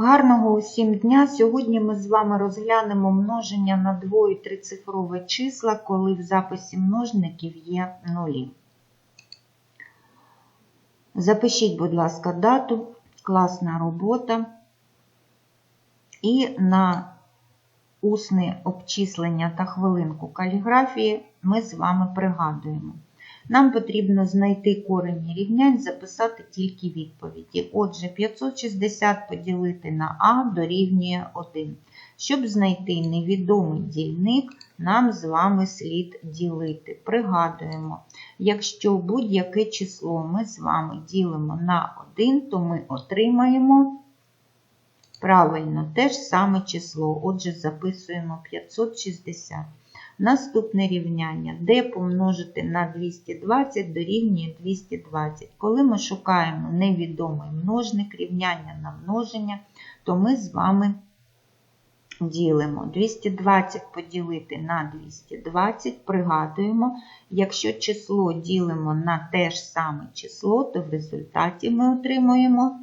Гарного усім дня! Сьогодні ми з вами розглянемо множення на дво- і трицифрове числа, коли в записі множників є нулі. Запишіть, будь ласка, дату, класна робота. І на усне обчислення та хвилинку каліграфії ми з вами пригадуємо. Нам потрібно знайти корені рівнянь, записати тільки відповіді. Отже, 560 поділити на А дорівнює 1. Щоб знайти невідомий дільник, нам з вами слід ділити. Пригадуємо, якщо будь-яке число ми з вами ділимо на 1, то ми отримаємо правильно те ж саме число. Отже, записуємо 560. Наступне рівняння, де помножити на 220 дорівнює 220. Коли ми шукаємо невідомий множник рівняння на множення, то ми з вами ділимо 220 поділити на 220, пригадуємо, якщо число ділимо на те ж саме число, то в результаті ми отримуємо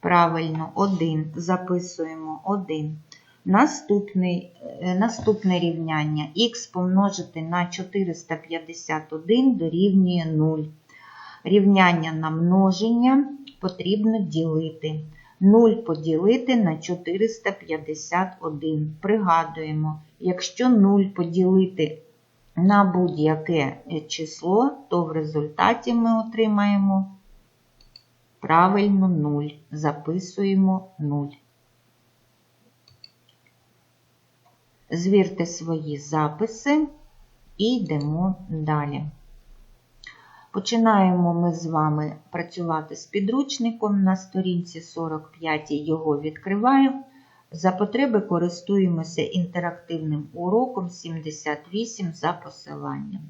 правильно 1. Записуємо 1. Наступний, е, наступне рівняння х помножити на 451 дорівнює 0. Рівняння на множення потрібно ділити. 0 поділити на 451. Пригадуємо, якщо 0 поділити на будь-яке число, то в результаті ми отримаємо правильно 0. Записуємо 0. Звірте свої записи і йдемо далі. Починаємо ми з вами працювати з підручником на сторінці 45 його відкриваю. За потреби користуємося інтерактивним уроком 78 за посиланням.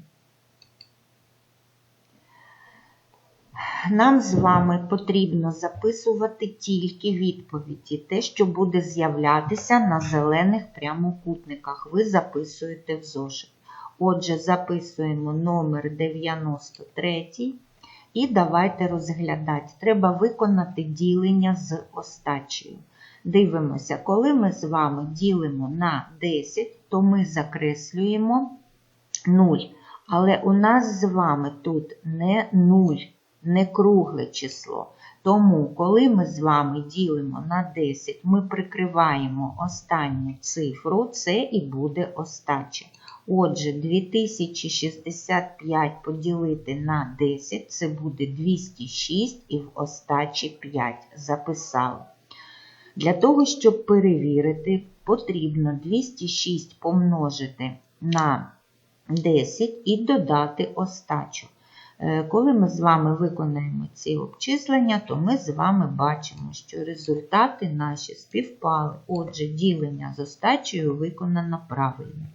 Нам з вами потрібно записувати тільки відповіді, те, що буде з'являтися на зелених прямокутниках. Ви записуєте в зошит. Отже, записуємо номер 93 і давайте розглядати. Треба виконати ділення з остачею. Дивимося, коли ми з вами ділимо на 10, то ми закреслюємо 0. Але у нас з вами тут не 0 не кругле число. Тому, коли ми з вами ділимо на 10, ми прикриваємо останню цифру, це і буде остача. Отже, 2065 поділити на 10, це буде 206 і в остачі 5. Записали. Для того, щоб перевірити, потрібно 206 помножити на 10 і додати остачу. Коли ми з вами виконаємо ці обчислення, то ми з вами бачимо, що результати наші співпали. Отже, ділення з остачею виконано правильно.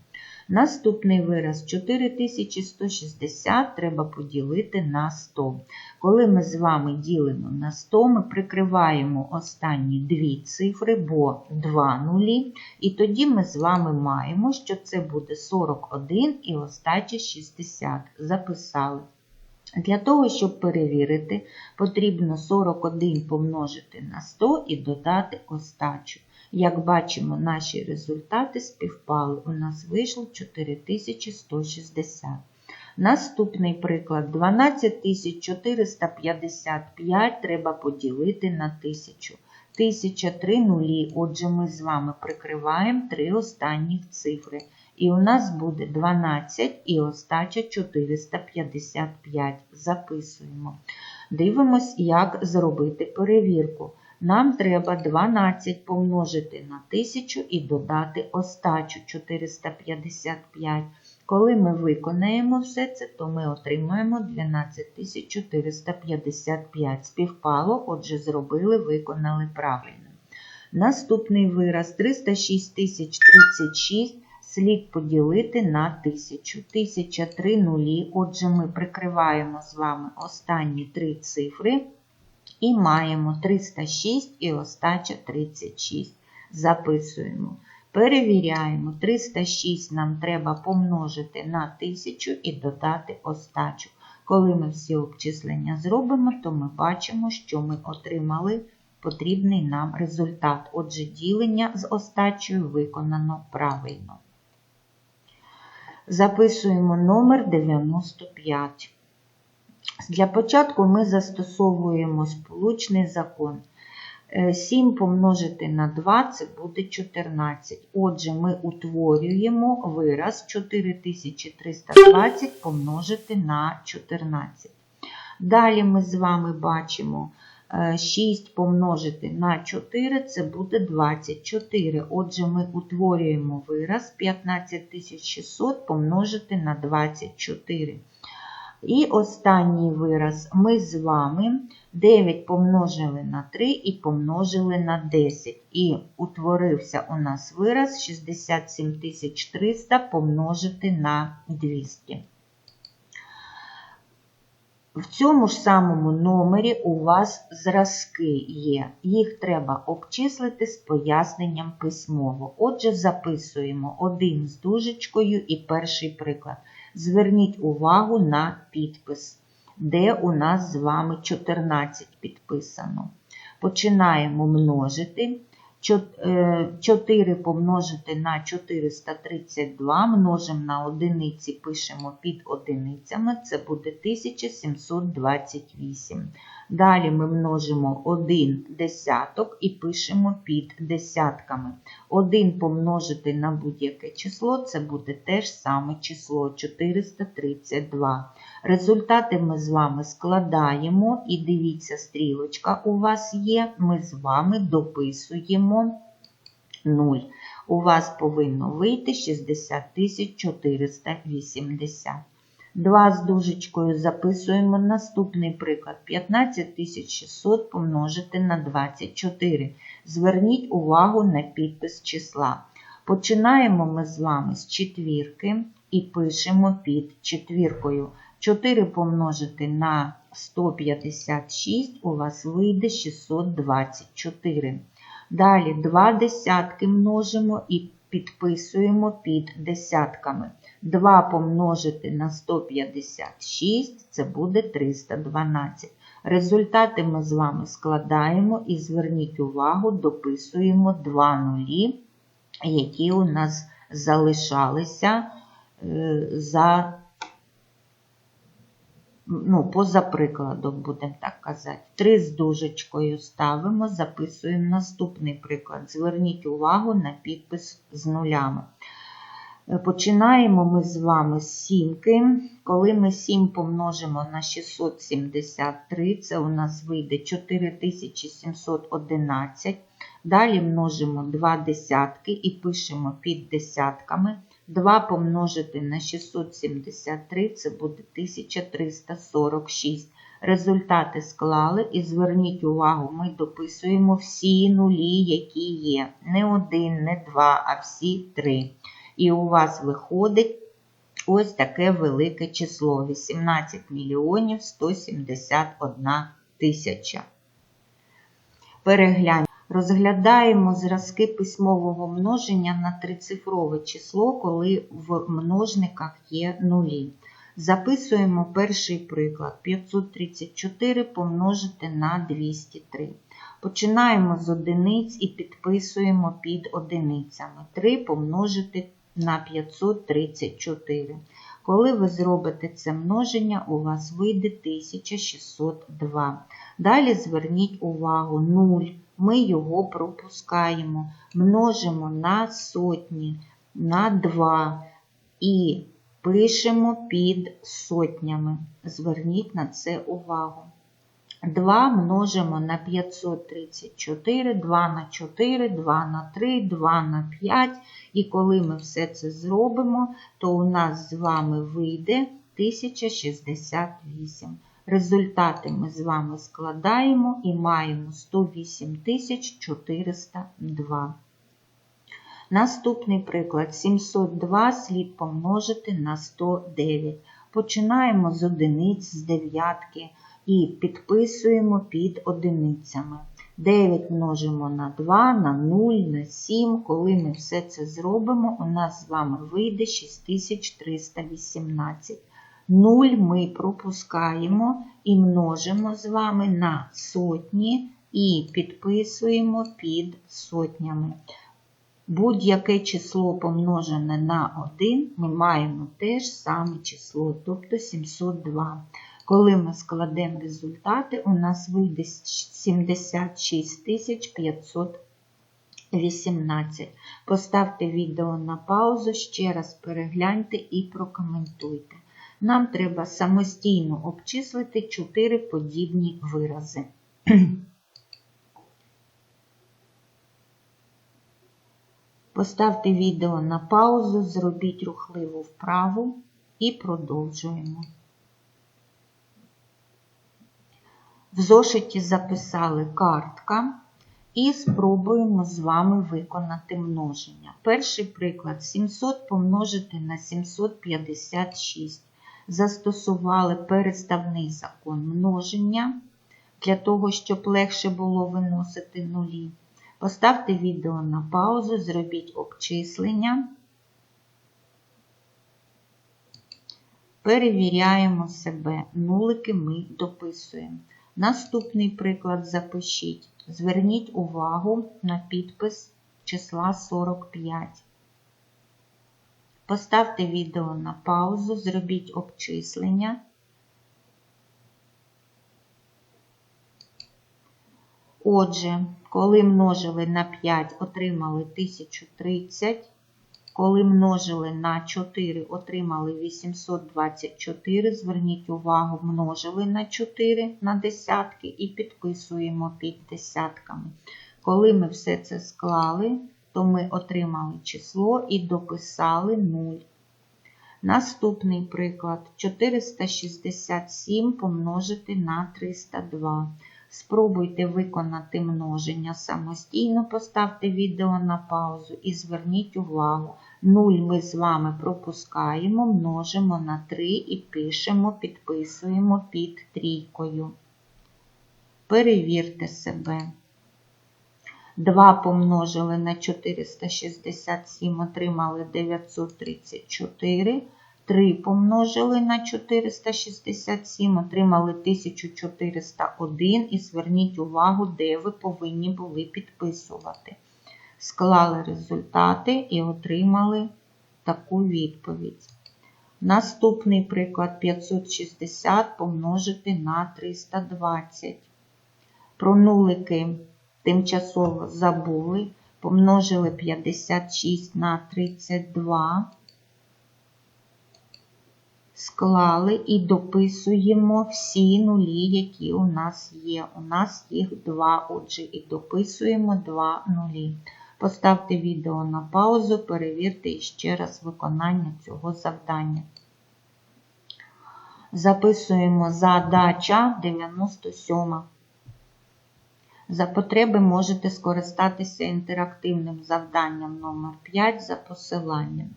Наступний вираз 4160 треба поділити на 100. Коли ми з вами ділимо на 100, ми прикриваємо останні дві цифри, бо 2 нулі. І тоді ми з вами маємо, що це буде 41 і остача 60. Записали. Для того, щоб перевірити, потрібно 41 помножити на 100 і додати остачу. Як бачимо, наші результати співпали. У нас вийшло 4160. Наступний приклад 12455 треба поділити на 1000. 1003 нулі, отже, ми з вами прикриваємо три останніх цифри. І у нас буде 12 і остача 455. Записуємо. Дивимось, як зробити перевірку. Нам треба 12 помножити на 1000 і додати остачу 455. Коли ми виконаємо все це, то ми отримаємо 12455. Співпало, отже, зробили, виконали правильно. Наступний вираз 306036 слід поділити на 1000. 1003 нулі. Отже, ми прикриваємо з вами останні три цифри і маємо 306 і остача 36. Записуємо. Перевіряємо, 306 нам треба помножити на 1000 і додати остачу. Коли ми всі обчислення зробимо, то ми бачимо, що ми отримали потрібний нам результат. Отже, ділення з остачею виконано правильно. Записуємо номер 95. Для початку ми застосовуємо сполучний закон. Е, 7 помножити на 2 це буде 14. Отже, ми утворюємо вираз 4320 помножити на 14. Далі ми з вами бачимо е, 6 помножити на 4 це буде 24. Отже, ми утворюємо вираз 15600 помножити на 24. І останній вираз ми з вами 9 помножили на 3 і помножили на 10. І утворився у нас вираз 67300 помножити на 200. В цьому ж самому номері у вас зразки є. Їх треба обчислити з поясненням письмово. Отже, записуємо один з дужечкою і перший приклад. Зверніть увагу на підпис, де у нас з вами 14 підписано. Починаємо множити. 4 помножити на 432 множимо на одиниці, пишемо під одиницями, це буде 1728. Далі ми множимо 1 десяток і пишемо під десятками. 1 помножити на будь-яке число, це буде те ж саме число 432. Результати ми з вами складаємо, і дивіться, стрілочка у вас є, ми з вами дописуємо 0. У вас повинно вийти 60 480. 2 з дужечкою записуємо наступний приклад. 15600 помножити на 24. Зверніть увагу на підпис числа. Починаємо ми з вами з четвірки і пишемо під четвіркою. 4 помножити на 156 у вас вийде 624. Далі 2 десятки множимо і підписуємо під десятками. 2 помножити на 156 це буде 312. Результати ми з вами складаємо і зверніть увагу, дописуємо 2 нулі, які у нас залишалися е, за ну, поза прикладом, будемо так казати. Три з дужечкою ставимо, записуємо наступний приклад. Зверніть увагу на підпис з нулями. Починаємо ми з вами з сімки. Коли ми 7 помножимо на 673, це у нас вийде 4711. Далі множимо 2 десятки і пишемо під десятками. 2 помножити на 673 це буде 1346. Результати склали і зверніть увагу, ми дописуємо всі нулі, які є. Не один, не два, а всі три. І у вас виходить ось таке велике число 18 мільйонів 171 тисяча. Перегляньмо. Розглядаємо зразки письмового множення на трицифрове число, коли в множниках є нулі. Записуємо перший приклад 534 помножити на 203. Починаємо з одиниць і підписуємо під одиницями. 3 помножити на 534. Коли ви зробите це множення, у вас вийде 1602. Далі зверніть увагу 0. Ми його пропускаємо, множимо на сотні, на 2 і пишемо під сотнями. Зверніть на це увагу. 2 множимо на 534, 2 на 4, 2 на 3, 2 на 5. І коли ми все це зробимо, то у нас з вами вийде 1068. Результати ми з вами складаємо і маємо 108 402. Наступний приклад 702 слід помножити на 109. Починаємо з одиниць, з дев'ятки і підписуємо під одиницями. 9 множимо на 2, на 0, на 7. Коли ми все це зробимо, у нас з вами вийде 6318. 0 ми пропускаємо і множимо з вами на сотні і підписуємо під сотнями. Будь-яке число помножене на 1, ми маємо те ж саме число, тобто 702. Коли ми складемо результати, у нас вийде 76 518. Поставте відео на паузу, ще раз перегляньте і прокоментуйте. Нам треба самостійно обчислити 4 подібні вирази. Поставте відео на паузу, зробіть рухливу вправу і продовжуємо. В зошиті записали картка і спробуємо з вами виконати множення. Перший приклад 700 помножити на 756. Застосували переставний закон множення для того, щоб легше було виносити нулі. Поставте відео на паузу, зробіть обчислення. Перевіряємо себе. Нулики ми дописуємо. Наступний приклад запишіть. Зверніть увагу на підпис числа 45. Поставте відео на паузу, зробіть обчислення. Отже, коли множили на 5, отримали 1030. Коли множили на 4, отримали 824. Зверніть увагу, множили на 4 на десятки і підписуємо під десятками. Коли ми все це склали, то ми отримали число і дописали 0. Наступний приклад 467 помножити на 302. Спробуйте виконати множення самостійно, поставте відео на паузу і зверніть увагу. 0 ми з вами пропускаємо, множимо на 3 і пишемо, підписуємо під трійкою. Перевірте себе. 2 помножили на 467, отримали 934. 3 помножили на 467, отримали 1401 і зверніть увагу, де ви повинні були підписувати. Склали результати і отримали таку відповідь. Наступний приклад 560 помножити на 320. Про нулики тимчасово забули, помножили 56 на 32 склали і дописуємо всі нулі, які у нас є. У нас їх два, отже, і дописуємо два нулі. Поставте відео на паузу, перевірте ще раз виконання цього завдання. Записуємо задача 97. За потреби можете скористатися інтерактивним завданням номер 5 за посиланням.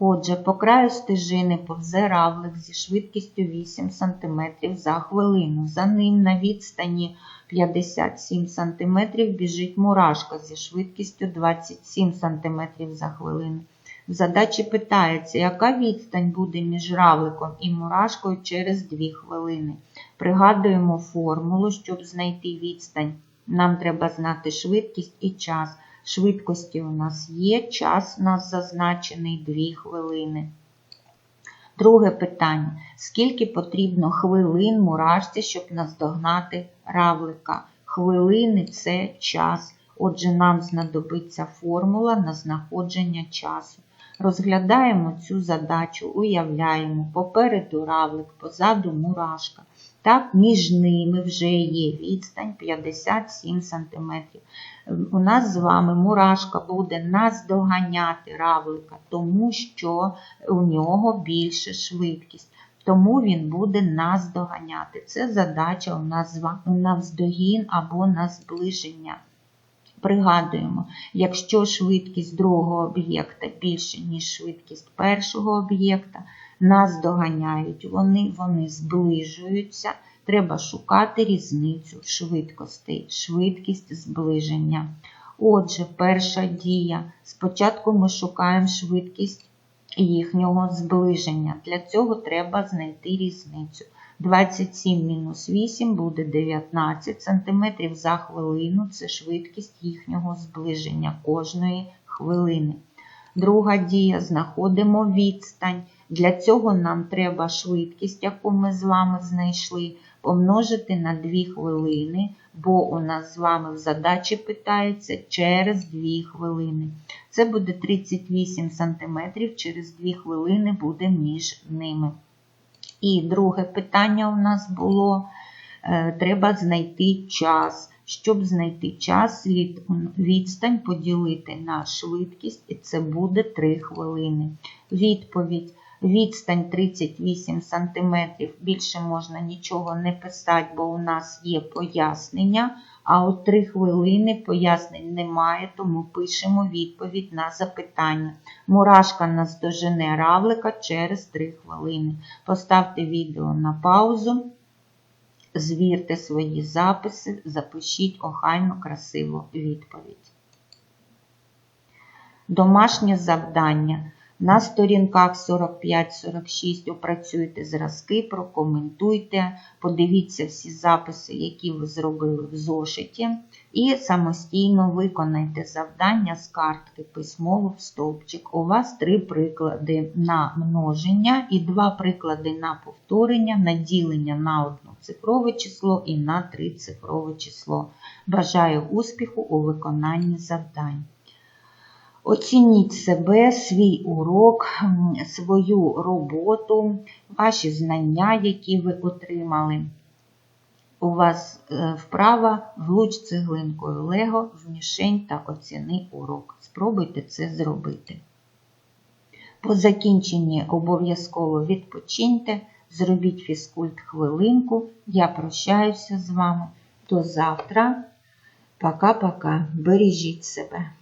Отже, по краю стежини повзе равлик зі швидкістю 8 см за хвилину. За ним на відстані 57 см біжить мурашка зі швидкістю 27 см за хвилину. В задачі питається, яка відстань буде між равликом і мурашкою через 2 хвилини. Пригадуємо формулу, щоб знайти відстань. Нам треба знати швидкість і час. Швидкості у нас є, час у нас зазначений 2 хвилини. Друге питання. Скільки потрібно хвилин мурашці, щоб наздогнати равлика? Хвилини це час. Отже, нам знадобиться формула на знаходження часу. Розглядаємо цю задачу, уявляємо, попереду равлик, позаду мурашка. Так, між ними вже є відстань 57 см. У нас з вами мурашка буде наздоганяти равлика, тому що у нього більша швидкість. Тому він буде наздоганяти. Це задача у нас навздогін або на зближення. Пригадуємо, якщо швидкість другого об'єкта більше, ніж швидкість першого об'єкта, нас доганяють вони, вони зближуються. Треба шукати різницю швидкостей, швидкість зближення. Отже, перша дія. Спочатку ми шукаємо швидкість їхнього зближення. Для цього треба знайти різницю. 27 мінус 8 буде 19 см за хвилину. Це швидкість їхнього зближення кожної хвилини. Друга дія знаходимо відстань. Для цього нам треба швидкість, яку ми з вами знайшли, помножити на 2 хвилини, бо у нас з вами в задачі питається через 2 хвилини. Це буде 38 см, через 2 хвилини буде між ними. І друге питання у нас було: е, треба знайти час. Щоб знайти час, слід відстань поділити на швидкість, і це буде 3 хвилини. Відповідь. Відстань 38 см. Більше можна нічого не писати, бо у нас є пояснення. А от 3 хвилини пояснень немає, тому пишемо відповідь на запитання. Мурашка наздожене равлика через 3 хвилини. Поставте відео на паузу, звірте свої записи, запишіть охайно красиву відповідь. Домашнє завдання. На сторінках 45-46 опрацюйте зразки, прокоментуйте, подивіться всі записи, які ви зробили в зошиті, і самостійно виконайте завдання з картки письмово в стовпчик. У вас три приклади на множення і два приклади на повторення, на ділення на одноцифрове число і на трицифрове число. Бажаю успіху у виконанні завдань. Оцініть себе, свій урок, свою роботу, ваші знання, які ви отримали. У вас е, вправа влуч цеглинкою Лего в мішень та оціни урок. Спробуйте це зробити. По закінченні обов'язково відпочиньте, зробіть фізкульт хвилинку. Я прощаюся з вами. До завтра. Пока-пока. Бережіть себе.